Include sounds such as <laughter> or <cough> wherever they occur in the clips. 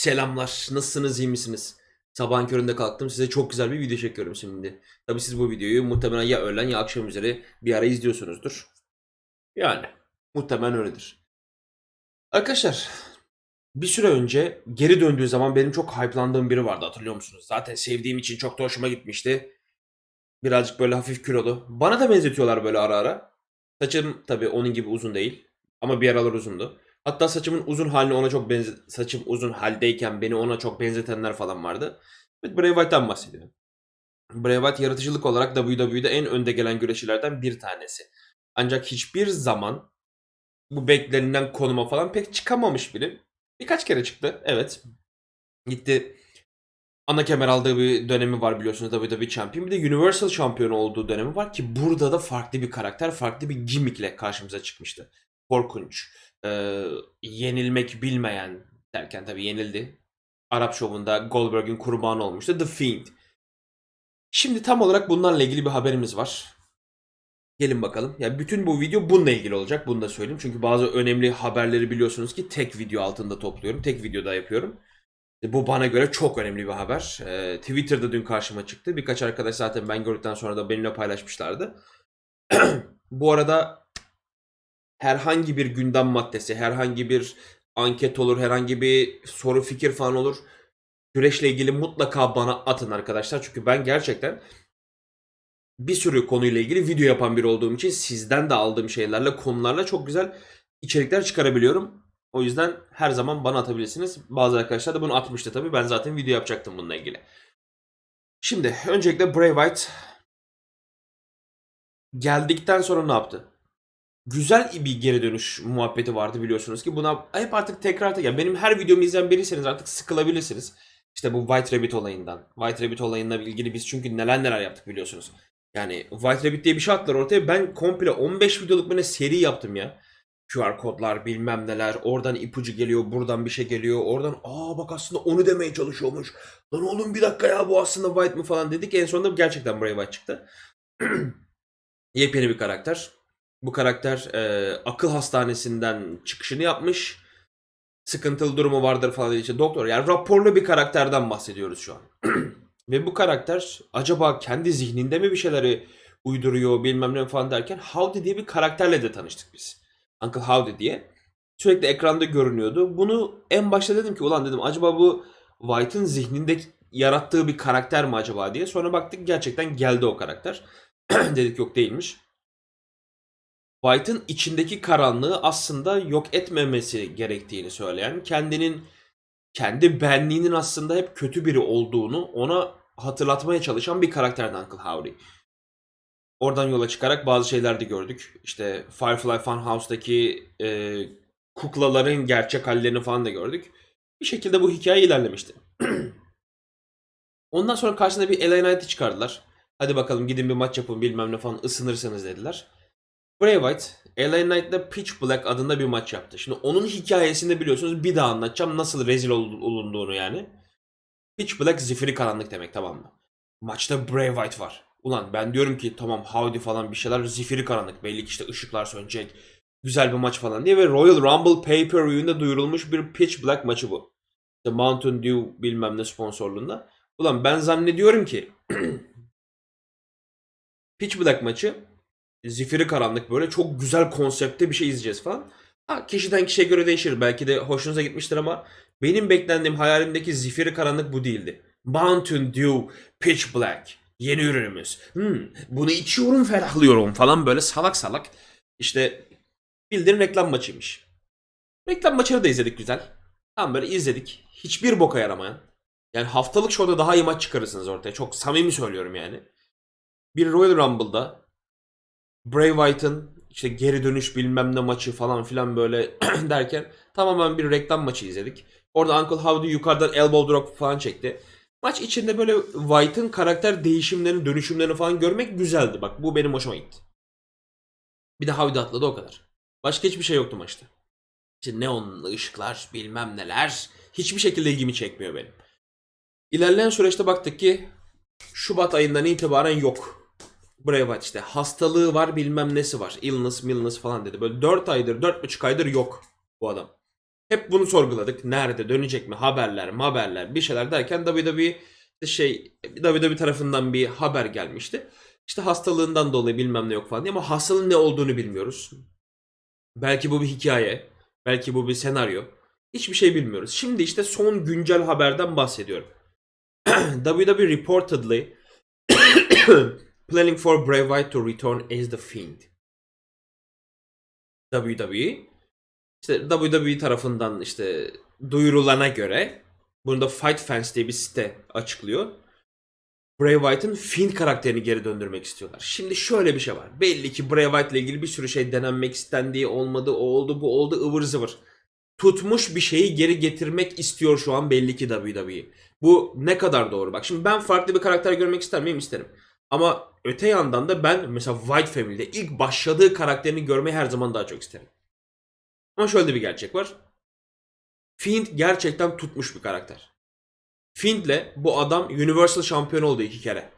Selamlar. Nasılsınız? iyi misiniz? Sabahın köründe kalktım. Size çok güzel bir video çekiyorum şimdi. Tabii siz bu videoyu muhtemelen ya öğlen ya akşam üzeri bir ara izliyorsunuzdur. Yani muhtemelen öyledir. Arkadaşlar bir süre önce geri döndüğü zaman benim çok hype'landığım biri vardı hatırlıyor musunuz? Zaten sevdiğim için çok da hoşuma gitmişti. Birazcık böyle hafif kilolu. Bana da benzetiyorlar böyle ara ara. Saçım tabii onun gibi uzun değil. Ama bir aralar uzundu. Hatta saçımın uzun halini ona çok benze saçım uzun haldeyken beni ona çok benzetenler falan vardı. Evet, Bray Wyatt'tan bahsediyorum. Bray Wyatt yaratıcılık olarak WWE'de en önde gelen güreşçilerden bir tanesi. Ancak hiçbir zaman bu beklenilen konuma falan pek çıkamamış biri. Birkaç kere çıktı. Evet. Gitti. Ana kemer aldığı bir dönemi var biliyorsunuz WWE Champion. Bir de Universal Şampiyonu olduğu dönemi var ki burada da farklı bir karakter, farklı bir gimmickle karşımıza çıkmıştı. Korkunç. Ee, yenilmek bilmeyen derken tabii yenildi. Arap şovunda Goldberg'in kurbanı olmuştu. The Fiend. Şimdi tam olarak bunlarla ilgili bir haberimiz var. Gelin bakalım. Yani bütün bu video bununla ilgili olacak. Bunu da söyleyeyim. Çünkü bazı önemli haberleri biliyorsunuz ki tek video altında topluyorum. Tek videoda yapıyorum. E, Bu bana göre çok önemli bir haber. Ee, Twitter'da dün karşıma çıktı. Birkaç arkadaş zaten ben gördükten sonra da benimle paylaşmışlardı. <clears throat> bu arada herhangi bir gündem maddesi, herhangi bir anket olur, herhangi bir soru fikir falan olur. Güreşle ilgili mutlaka bana atın arkadaşlar. Çünkü ben gerçekten bir sürü konuyla ilgili video yapan biri olduğum için sizden de aldığım şeylerle, konularla çok güzel içerikler çıkarabiliyorum. O yüzden her zaman bana atabilirsiniz. Bazı arkadaşlar da bunu atmıştı tabii. Ben zaten video yapacaktım bununla ilgili. Şimdi öncelikle Bray Wyatt geldikten sonra ne yaptı? Güzel bir geri dönüş muhabbeti vardı biliyorsunuz ki. Buna hep artık tekrar tekrar. Benim her videomu izleyen biriyseniz artık sıkılabilirsiniz. İşte bu White Rabbit olayından. White Rabbit olayıyla ilgili biz çünkü neler neler yaptık biliyorsunuz. Yani White Rabbit diye bir şey attılar ortaya. Ben komple 15 videoluk bir seri yaptım ya. QR kodlar bilmem neler. Oradan ipucu geliyor. Buradan bir şey geliyor. Oradan aa bak aslında onu demeye çalışıyormuş. Lan oğlum bir dakika ya bu aslında White mı falan dedik. En sonunda gerçekten Bray White çıktı. <clears throat> Yepyeni bir karakter. Bu karakter e, akıl hastanesinden çıkışını yapmış. Sıkıntılı durumu vardır falan diye. işte doktor yani raporlu bir karakterden bahsediyoruz şu an. <clears throat> Ve bu karakter acaba kendi zihninde mi bir şeyleri uyduruyor bilmem ne falan derken Howdy diye bir karakterle de tanıştık biz. Uncle Howdy diye. Sürekli ekranda görünüyordu. Bunu en başta dedim ki ulan dedim acaba bu White'ın zihninde yarattığı bir karakter mi acaba diye. Sonra baktık gerçekten geldi o karakter. <clears throat> Dedik yok değilmiş. White'ın içindeki karanlığı aslında yok etmemesi gerektiğini söyleyen, kendinin kendi benliğinin aslında hep kötü biri olduğunu ona hatırlatmaya çalışan bir karakterdi Uncle Howdy. Oradan yola çıkarak bazı şeyler de gördük. İşte Firefly Funhouse'daki e, kuklaların gerçek hallerini falan da gördük. Bir şekilde bu hikaye ilerlemişti. <clears throat> Ondan sonra karşısına bir LA Knight'ı çıkardılar. Hadi bakalım gidin bir maç yapın bilmem ne falan ısınırsanız dediler. Bray Wyatt, LA Knight'la Pitch Black adında bir maç yaptı. Şimdi onun hikayesini biliyorsunuz bir daha anlatacağım. Nasıl rezil ol- olunduğunu yani. Pitch Black zifiri karanlık demek tamam mı? Maçta Bray Wyatt var. Ulan ben diyorum ki tamam Howdy falan bir şeyler zifiri karanlık. Belli ki işte ışıklar sönecek. Güzel bir maç falan diye ve Royal Rumble Pay-Per-View'ünde duyurulmuş bir Pitch Black maçı bu. İşte Mountain Dew bilmem ne sponsorluğunda. Ulan ben zannediyorum ki <clears throat> Pitch Black maçı zifiri karanlık böyle çok güzel konsepte bir şey izleyeceğiz falan. Ha, kişiden kişiye göre değişir. Belki de hoşunuza gitmiştir ama benim beklendiğim hayalimdeki zifiri karanlık bu değildi. Mountain Dew Pitch Black. Yeni ürünümüz. Hmm, bunu içiyorum ferahlıyorum falan böyle salak salak. İşte bildiğin reklam maçıymış. Reklam maçını da izledik güzel. Tam böyle izledik. Hiçbir boka yaramayan. Yani haftalık şovda daha iyi maç çıkarırsınız ortaya. Çok samimi söylüyorum yani. Bir Royal Rumble'da Bray Wyatt'ın işte geri dönüş bilmem ne maçı falan filan böyle <clears throat> derken tamamen bir reklam maçı izledik. Orada Uncle Howdy yukarıdan elbow drop falan çekti. Maç içinde böyle Wyatt'ın karakter değişimlerini, dönüşümlerini falan görmek güzeldi. Bak bu benim hoşuma gitti. Bir de Howdy atladı o kadar. Başka hiçbir şey yoktu maçta. İşte neon ışıklar bilmem neler hiçbir şekilde ilgimi çekmiyor benim. İlerleyen süreçte baktık ki Şubat ayından itibaren yok. Bray Wyatt işte hastalığı var bilmem nesi var. Illness, millness falan dedi. Böyle 4 aydır, 4,5 aydır yok bu adam. Hep bunu sorguladık. Nerede dönecek mi? Haberler, haberler, bir şeyler derken WWE şey WWE tarafından bir haber gelmişti. İşte hastalığından dolayı bilmem ne yok falan diye ama hastalığın ne olduğunu bilmiyoruz. Belki bu bir hikaye, belki bu bir senaryo. Hiçbir şey bilmiyoruz. Şimdi işte son güncel haberden bahsediyorum. <clears throat> WWE reportedly planning for Bray Wyatt to return as the Fiend. WWE işte WWE tarafından işte duyurulana göre bunu da Fight Fans diye bir site açıklıyor. Bray Wyatt'ın Fiend karakterini geri döndürmek istiyorlar. Şimdi şöyle bir şey var. Belli ki Bray Wyatt ile ilgili bir sürü şey denenmek istendiği olmadı, o oldu, bu oldu, ıvır zıvır. Tutmuş bir şeyi geri getirmek istiyor şu an belli ki WWE. Bu ne kadar doğru? Bak şimdi ben farklı bir karakter görmek ister miyim? İsterim. Ama öte yandan da ben mesela White Family'de ilk başladığı karakterini görmeyi her zaman daha çok isterim. Ama şöyle de bir gerçek var. Fiend gerçekten tutmuş bir karakter. Fiend'le bu adam Universal şampiyon oldu iki kere.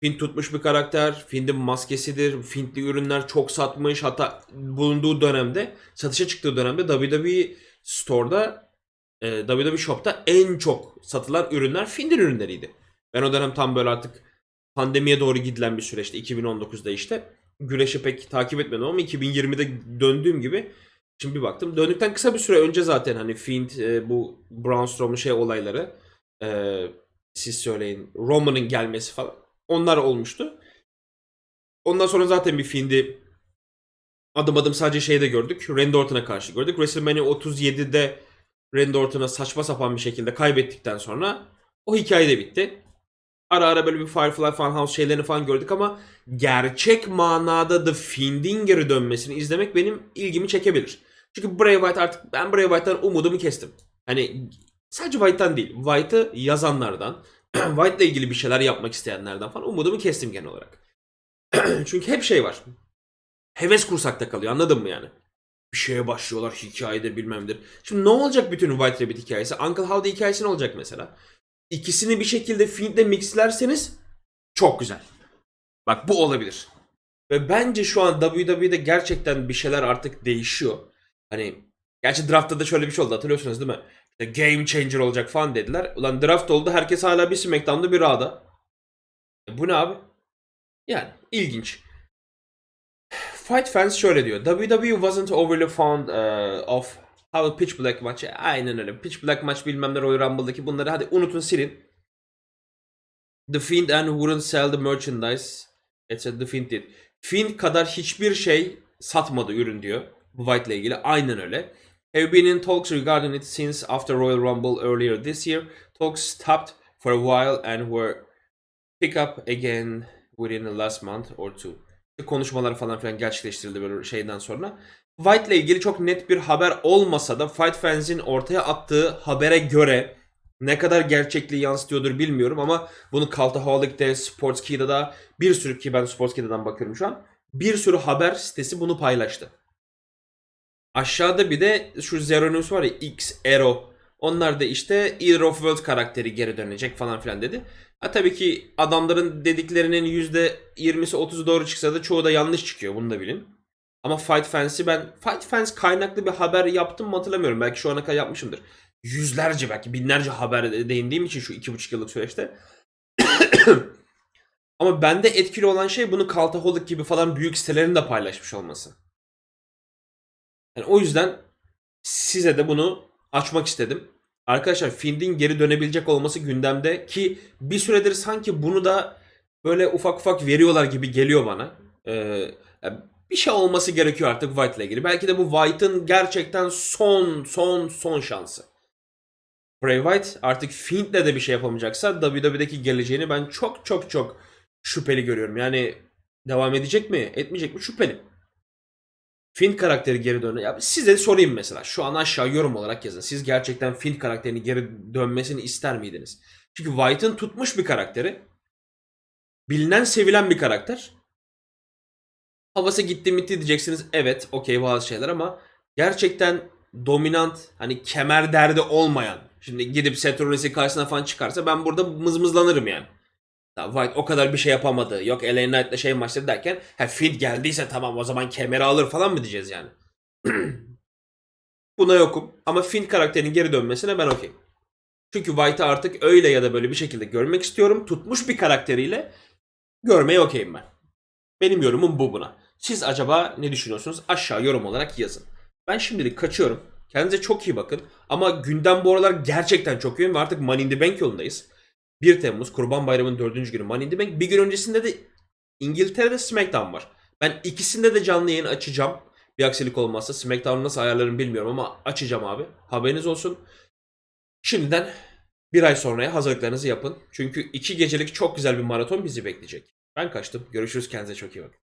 Fiend tutmuş bir karakter. Fiend'in maskesidir. Fiend'li ürünler çok satmış. Hatta bulunduğu dönemde, satışa çıktığı dönemde WWE Store'da, e, WWE Shop'ta en çok satılan ürünler Fiend'in ürünleriydi. Ben o dönem tam böyle artık pandemiye doğru gidilen bir süreçte 2019'da işte güreşi pek takip etmedim ama 2020'de döndüğüm gibi şimdi bir baktım. Döndükten kısa bir süre önce zaten hani Fiend bu Braun Strowman şey olayları e, siz söyleyin Roman'ın gelmesi falan onlar olmuştu. Ondan sonra zaten bir Fiend'i adım adım sadece şeyde gördük. Randy Orton'a karşı gördük. WrestleMania 37'de Randy Orton'a saçma sapan bir şekilde kaybettikten sonra o hikaye de bitti. Ara ara böyle bir Firefly Funhouse şeylerini falan gördük ama gerçek manada The Fiend'in geri dönmesini izlemek benim ilgimi çekebilir. Çünkü Bray Wyatt artık ben Bray Wyatt'tan umudumu kestim. Hani sadece Wyatt'tan değil, Wyatt'ı yazanlardan, <clears throat> Wyatt'la ilgili bir şeyler yapmak isteyenlerden falan umudumu kestim genel olarak. <clears throat> Çünkü hep şey var. Heves kursakta kalıyor anladın mı yani? Bir şeye başlıyorlar hikayedir bilmemdir. Şimdi ne olacak bütün White Rabbit hikayesi? Uncle Howdy hikayesi ne olacak mesela? İkisini bir şekilde Fiend'le mixlerseniz çok güzel. Bak bu olabilir. Ve bence şu an WWE'de gerçekten bir şeyler artık değişiyor. Hani gerçi draftta da şöyle bir şey oldu hatırlıyorsunuz değil mi? İşte game changer olacak falan dediler. Ulan draft oldu herkes hala bir SmackDown'da bir Raw'da. E bu ne abi? Yani ilginç. Fight fans şöyle diyor. WWE wasn't overly fond uh, of how a Pitch Black maç. Aynen öyle. Pitch Black maç bilmem ne Royal Rumble'daki bunları hadi unutun silin. The Fiend and wouldn't sell the merchandise. Etc. The Fiend did. Fiend kadar hiçbir şey satmadı ürün diyor. Bu White ile ilgili. Aynen öyle. Have been in talks regarding it since after Royal Rumble earlier this year. Talks stopped for a while and were pick up again within the last month or two. Konuşmalar falan filan gerçekleştirildi böyle şeyden sonra. White ile ilgili çok net bir haber olmasa da Fight Fans'in ortaya attığı habere göre ne kadar gerçekliği yansıtıyordur bilmiyorum ama bunu Cultaholic'te, Sportskey'de da bir sürü ki ben Sportskey'den bakıyorum şu an. Bir sürü haber sitesi bunu paylaştı. Aşağıda bir de şu Zero News var ya X Arrow. Onlar da işte Either of World karakteri geri dönecek falan filan dedi. Ha tabii ki adamların dediklerinin %20'si 30'u doğru çıksa da çoğu da yanlış çıkıyor. Bunu da bilin. Ama Fight Fans'i ben Fight Fans kaynaklı bir haber yaptım mı hatırlamıyorum. Belki şu ana kadar yapmışımdır. Yüzlerce belki binlerce haber değindiğim için şu iki buçuk yıllık süreçte. <coughs> Ama bende etkili olan şey bunu Cultaholic gibi falan büyük sitelerin de paylaşmış olması. Yani o yüzden size de bunu açmak istedim. Arkadaşlar Fiend'in geri dönebilecek olması gündemde ki bir süredir sanki bunu da böyle ufak ufak veriyorlar gibi geliyor bana. Ee, bir şey olması gerekiyor artık White ile ilgili. Belki de bu White'ın gerçekten son son son şansı. Bray Wyatt artık Fiend'le de bir şey yapamayacaksa WWE'deki geleceğini ben çok çok çok şüpheli görüyorum. Yani devam edecek mi etmeyecek mi şüpheli. Fiend karakteri geri dönüyor. Ya size sorayım mesela. Şu an aşağı yorum olarak yazın. Siz gerçekten Fiend karakterini geri dönmesini ister miydiniz? Çünkü White'ın tutmuş bir karakteri. Bilinen sevilen bir karakter. Havası gitti mitti diyeceksiniz. Evet okey bazı şeyler ama gerçekten dominant hani kemer derdi olmayan. Şimdi gidip Rollins'in karşısına falan çıkarsa ben burada mızmızlanırım yani. Ya White o kadar bir şey yapamadı. Yok LA Knight'la şey maçları derken ha Fiend geldiyse tamam o zaman kemeri alır falan mı diyeceğiz yani. <clears throat> Buna yokum. Ama Finn karakterinin geri dönmesine ben okeyim. Çünkü White'ı artık öyle ya da böyle bir şekilde görmek istiyorum. Tutmuş bir karakteriyle görmeye okeyim ben. Benim yorumum bu buna. Siz acaba ne düşünüyorsunuz? Aşağı yorum olarak yazın. Ben şimdilik kaçıyorum. Kendinize çok iyi bakın. Ama gündem bu aralar gerçekten çok yoğun ve artık Money in the Bank yolundayız. 1 Temmuz Kurban Bayramı'nın 4. günü Money in the Bank. Bir gün öncesinde de İngiltere'de SmackDown var. Ben ikisinde de canlı yayın açacağım. Bir aksilik olmazsa SmackDown'u nasıl ayarlarım bilmiyorum ama açacağım abi. Haberiniz olsun. Şimdiden bir ay sonraya hazırlıklarınızı yapın. Çünkü iki gecelik çok güzel bir maraton bizi bekleyecek. Ben kaçtım. Görüşürüz. Kendinize çok iyi bakın.